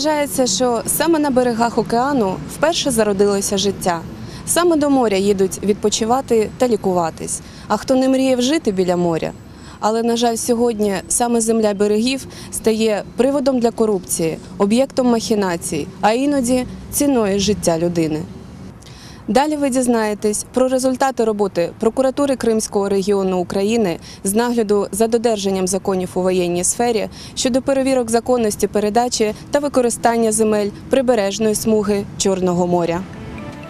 Вважається, що саме на берегах океану вперше зародилося життя. Саме до моря їдуть відпочивати та лікуватись. А хто не мріяв жити біля моря? Але, на жаль, сьогодні саме земля берегів стає приводом для корупції, об'єктом махінацій, а іноді ціною життя людини. Далі ви дізнаєтесь про результати роботи прокуратури Кримського регіону України з нагляду за додержанням законів у воєнній сфері щодо перевірок законності передачі та використання земель прибережної смуги Чорного моря.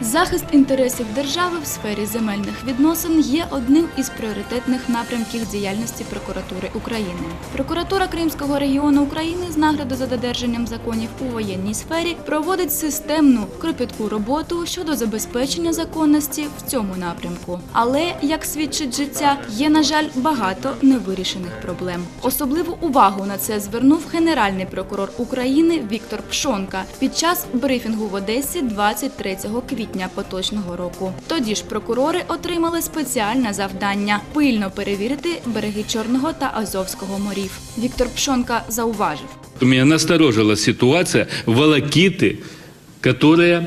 Захист інтересів держави в сфері земельних відносин є одним із пріоритетних напрямків діяльності прокуратури України. Прокуратура Кримського регіону України з нагляду за додержанням законів у воєнній сфері проводить системну кропітку роботу щодо забезпечення законності в цьому напрямку. Але, як свідчить життя, є на жаль багато невирішених проблем. Особливу увагу на це звернув генеральний прокурор України Віктор Пшонка під час брифінгу в Одесі 23 квітня поточного року. Тоді ж прокурори отримали спеціальне завдання пильно перевірити береги Чорного та Азовського морів. Віктор Пшонка зауважив. Меня насторожила ситуація волокіти, которая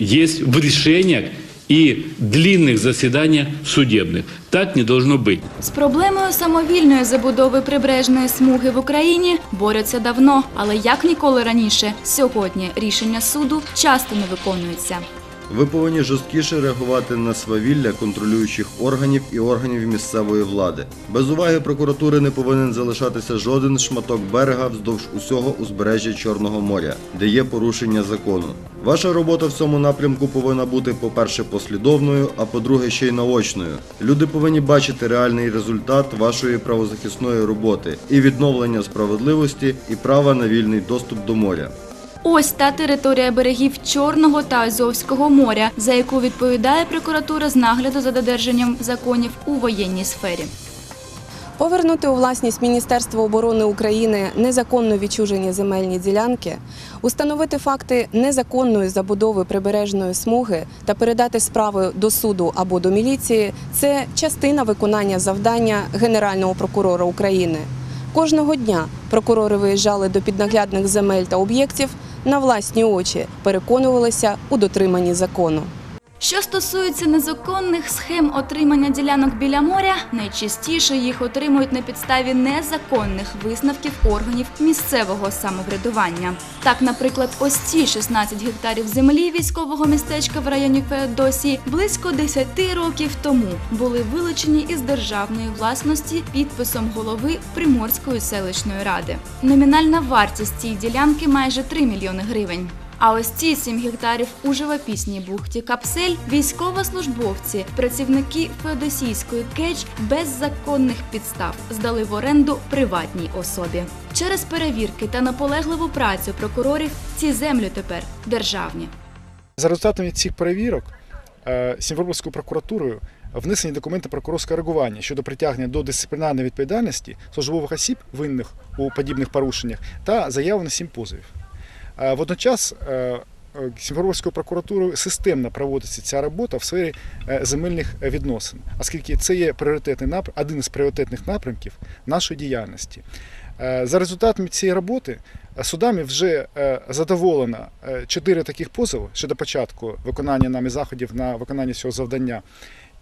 є есть в решениях и длинных заседаниях судебных. Так не должно быть. З проблемою самовільної забудови прибережної смуги в Україні борються давно, але як ніколи раніше, сьогодні рішення суду часто не виконуються. Ви повинні жорсткіше реагувати на свавілля контролюючих органів і органів місцевої влади. Без уваги прокуратури не повинен залишатися жоден шматок берега вздовж усього узбережжя Чорного моря, де є порушення закону. Ваша робота в цьому напрямку повинна бути, по-перше, послідовною, а по-друге, ще й наочною. Люди повинні бачити реальний результат вашої правозахисної роботи і відновлення справедливості і права на вільний доступ до моря. Ось та територія берегів Чорного та Азовського моря, за яку відповідає прокуратура з нагляду за додержанням законів у воєнній сфері. Повернути у власність Міністерства оборони України незаконно відчужені земельні ділянки, установити факти незаконної забудови прибережної смуги та передати справи до суду або до міліції це частина виконання завдання Генерального прокурора України. Кожного дня прокурори виїжджали до піднаглядних земель та об'єктів на власні очі, переконувалися у дотриманні закону. Що стосується незаконних схем отримання ділянок біля моря, найчастіше їх отримують на підставі незаконних висновків органів місцевого самоврядування. Так, наприклад, ось ці 16 гектарів землі військового містечка в районі Феодосії близько 10 років тому були вилучені із державної власності підписом голови Приморської селищної ради. Номінальна вартість цієї ділянки майже 3 мільйони гривень. А ось ці 7 гектарів у живописній бухті Капсель військовослужбовці, працівники Феодосійської КЕЧ без законних підстав здали в оренду приватній особі. Через перевірки та наполегливу працю прокурорів ці землі тепер державні. За результатами цих перевірок е, Сімферопольською прокуратурою внесені документи про прокурорського реагування щодо притягнення до дисциплінарної відповідальності службових осіб, винних у подібних порушеннях, та заявлено сім позовів. Водночас е, е, Сімферопольською прокуратурою системно проводиться ця робота в сфері е, земельних відносин, оскільки це є пріоритетний напрям, один із пріоритетних напрямків нашої діяльності. Е, За результатами цієї роботи судами вже задоволено чотири таких позови щодо початку виконання нами заходів на виконання цього завдання.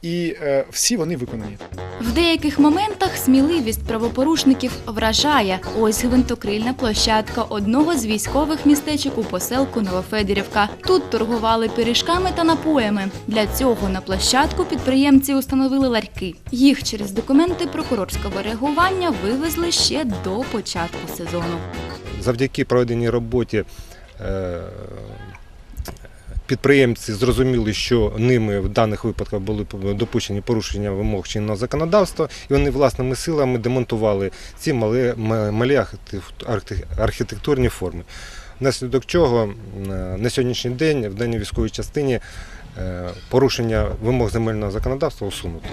І е, всі вони виконані. В деяких моментах сміливість правопорушників вражає. Ось гвинтокрильна площадка одного з військових містечок у поселку Новофедірівка. Тут торгували пиріжками та напоями. Для цього на площадку підприємці установили ларьки. Їх через документи прокурорського реагування вивезли ще до початку сезону. завдяки проведеній роботі е, підприємці зрозуміли, що ними в даних випадках були допущені порушення вимог чинного законодавства, і вони власними силами демонтували ці малі, ма- малі архітек- архітек- архітектурні форми. Внаслідок чого на сьогоднішній день в даній військовій частині е, порушення вимог земельного законодавства усунуто.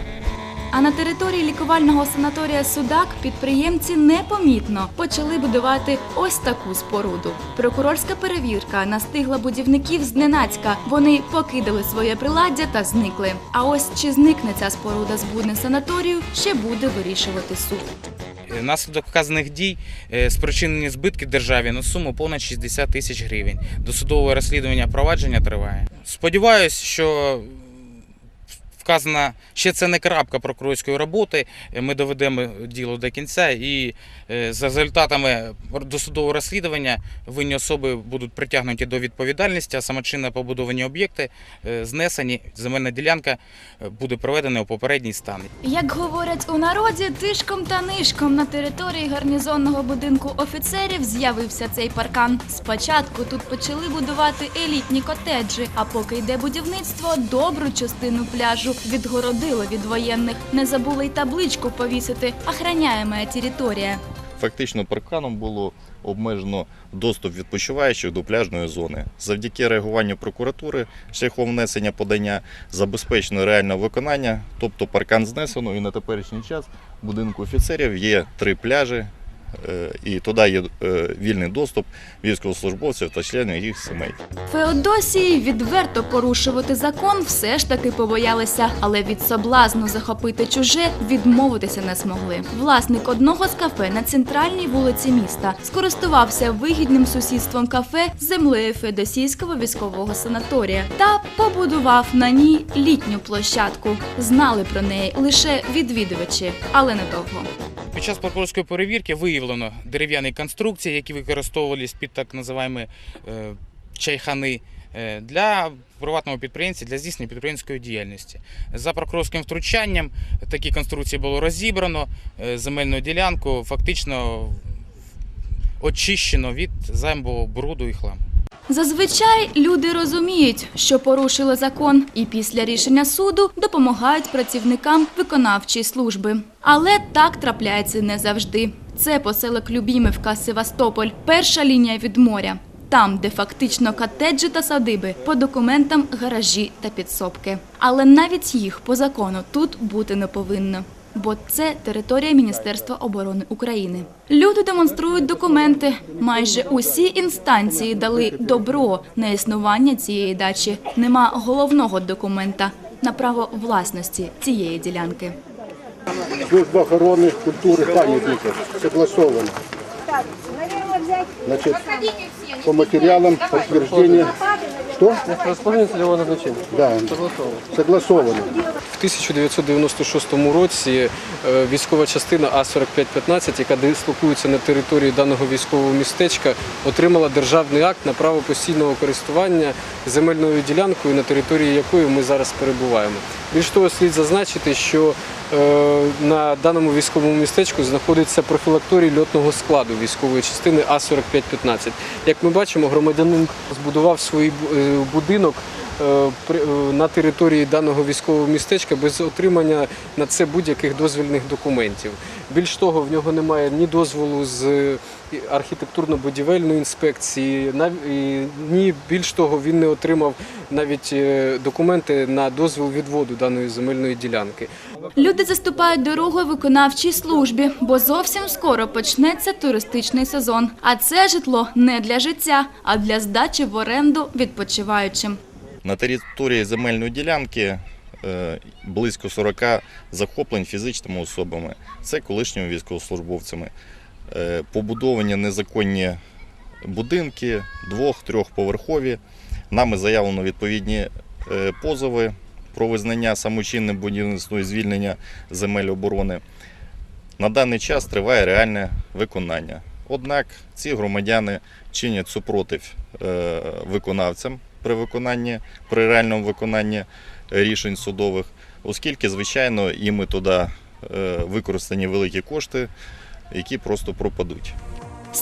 А на території лікувального санаторія Судак підприємці непомітно почали будувати ось таку споруду. Прокурорська перевірка настигла будівників зненацька. Вони покидали своє приладдя та зникли. А ось чи зникне ця споруда з будни санаторію, ще буде вирішувати суд. Наслідок вказаних дій е, спричинені збитки державі на суму понад 60 тисяч гривень. Досудове розслідування провадження триває. Сподіваюсь, що вказана ще це не крапка прокурорської роботи. Е, Ми доведемо діло до кінця, і е, за результатами досудового розслідування винні особи будуть притягнуті до відповідальності, а самочинно побудовані об'єкти е, знесені. Земельна ділянка буде проведена у попередній стан. Як говорять у народі, тишком та нишком на території гарнізонного будинку офіцерів з'явився цей паркан. Спочатку тут почали будувати елітні котеджі, а поки йде будівництво, добру частину пляжу відгородило від воєнних. Не забули й табличку повісити. Охраняємо територія. Фактично парканом було обмежено доступ відпочиваючих до пляжної зони. Завдяки реагуванню прокуратури шляхом внесення подання забезпечено реальне виконання, тобто паркан знесено і на теперішній час в будинку офіцерів є три пляжі. Е, І туди є е, вільний доступ військовослужбовців та членів їх сімей. Феодосії відверто порушувати закон все ж таки побоялися, але від соблазну захопити чуже відмовитися не змогли. Власник одного з кафе на центральній вулиці міста скористувався вигідним сусідством кафе землею Феодосійського військового санаторія та побудував на ній літню площадку. Знали про неї лише відвідувачі, але недовго. Під час прокурорської перевірки виявлено дерев'яні конструкції, які використовувалися під так називаємо е, чайхани е, для приватного підприємця для здійснення підприємської діяльності. За прокурорським втручанням такі конструкції було розібрано, е, земельну ділянку фактично очищено від зайвого бруду і хламу. Зазвичай люди розуміють, що порушили закон, і після рішення суду допомагають працівникам виконавчої служби. Але так трапляється не завжди. Це поселок Любімівка, Севастополь, перша лінія від моря. Там, де фактично котеджі та садиби, по документам гаражі та підсобки. Але навіть їх по закону тут бути не повинно. Бо це територія Міністерства оборони України. Люди демонструють документи. Майже усі інстанції дали добро на існування цієї дачі. Нема головного документа на право власності цієї ділянки. Служба охорони культури пам'ятників согласовано. Значит, по материалам подтверждение. Что? Расположение целевого назначения. Да, согласовано. В 1996 році е, військова частина А-4515, яка дислокується на території даного військового містечка, отримала державний акт на право постійного користування земельною ділянкою, на території якої ми зараз перебуваємо. Більш того, слід зазначити, що на даному військовому містечку знаходиться профілакторій льотного складу військової частини А-4515. Як ми бачимо, громадянин збудував свій е, будинок е, е, на території даного військового містечка без отримання на це будь-яких дозвільних документів. Більш того, в нього немає ні дозволу з е, архітектурно-будівельної інспекції, ні більш того, він не отримав навіть е, документи на дозвіл відводу даної земельної ділянки. Люди заступають дорогу виконавчій службі, бо зовсім скоро почнеться туристичний сезон. А це житло не для життя, а для здачі в оренду відпочиваючим. На території земельної ділянки е, близько 40 захоплень фізичними особами. Це колишніми військовослужбовцями. Е, Побудовані незаконні будинки, двох-трьохповерхові. Нами заявлено відповідні е, позови про визнання самочинним будівництва і звільнення земель оборони. На даний час триває реальне виконання. Однак ці громадяни чинять супротив виконавцям при виконанні, при реальному виконанні рішень судових, оскільки, звичайно, іми туди е, використані великі кошти, які просто пропадуть.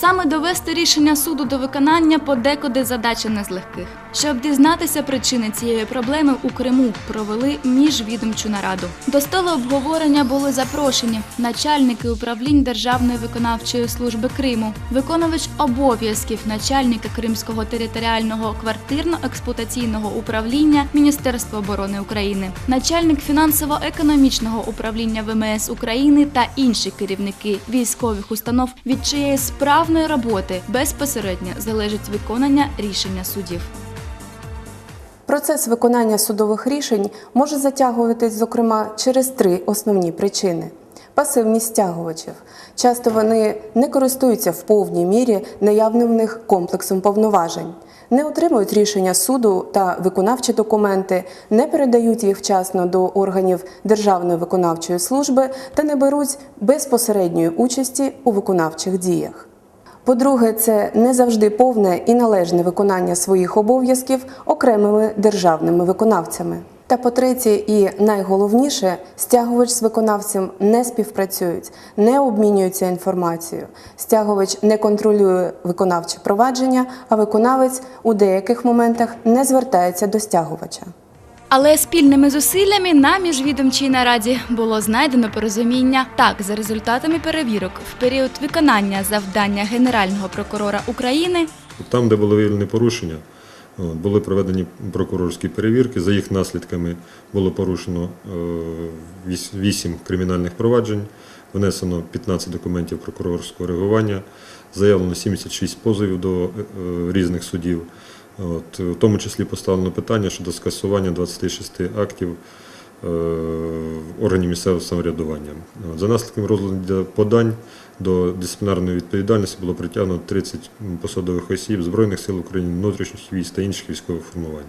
Саме довести рішення суду до виконання подекуди задача не з легких. Щоб дізнатися причини цієї проблеми у Криму, провели міжвідомчу нараду. До столу обговорення були запрошені начальники управлінь Державної виконавчої служби Криму, виконувач обов'язків начальника Кримського територіального квартирно-експлуатаційного управління Міністерства оборони України, начальник фінансово-економічного управління ВМС України та інші керівники військових установ, від чиєї справної роботи безпосередньо залежить виконання рішення судів. Процес виконання судових рішень може затягуватись, зокрема, через три основні причини. пасивність стягувачів. Часто вони не користуються в повній мірі наявним в них комплексом повноважень, не отримують рішення суду та виконавчі документи, не передають їх вчасно до органів Державної виконавчої служби та не беруть безпосередньої участі у виконавчих діях. По-друге, це не завжди повне і належне виконання своїх обов'язків окремими державними виконавцями. Та по-третє, і найголовніше, стягувач з виконавцем не співпрацюють, не обмінюються інформацією. Стягувач не контролює виконавче провадження, а виконавець у деяких моментах не звертається до стягувача. Але спільними зусиллями на міжвідомчій нараді було знайдено порозуміння. Так, за результатами перевірок в період виконання завдання Генерального прокурора України Там, де були виявлені порушення, були проведені прокурорські перевірки. За їх наслідками було порушено 8 кримінальних проваджень, внесено 15 документів прокурорського реагування, заявлено 76 позовів до е, різних судів. От, в тому числі поставлено питання щодо скасування 26 актів е, органів місцевого самоврядування. За наслідками розгляду подань до дисциплінарної відповідальності було притягнуто 30 посадових осіб Збройних сил України, внутрішніх військ та інших військових формувань.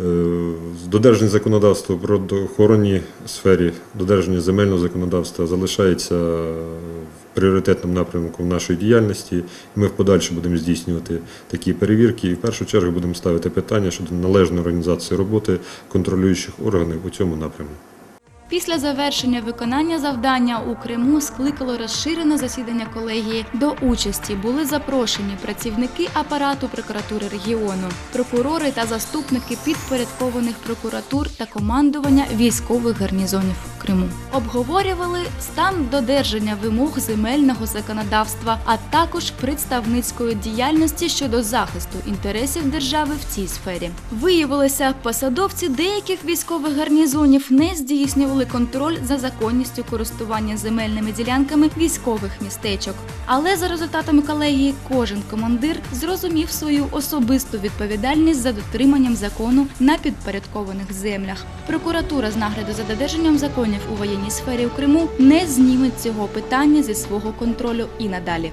Е, Додержання законодавства про охоронній сфері, додержання земельного законодавства залишається в пріоритетному напрямку нашої діяльності. Ми в подальшому будемо здійснювати такі перевірки і в першу чергу будемо ставити питання щодо належної організації роботи контролюючих органів у цьому напрямку. Після завершення виконання завдання у Криму скликало розширене засідання колегії. До участі були запрошені працівники апарату прокуратури регіону, прокурори та заступники підпорядкованих прокуратур та командування військових гарнізонів Криму. Обговорювали стан додержання вимог земельного законодавства, а також представницької діяльності щодо захисту інтересів держави в цій сфері. Виявилося, посадовці деяких військових гарнізонів не здійснювали контроль за законністю користування земельними ділянками військових містечок. Але за результатами колегії кожен командир зрозумів свою особисту відповідальність за дотриманням закону на підпорядкованих землях. Прокуратура з нагляду за додержанням законів у воєнній сфері у Криму не зніме цього питання зі свого контролю і надалі.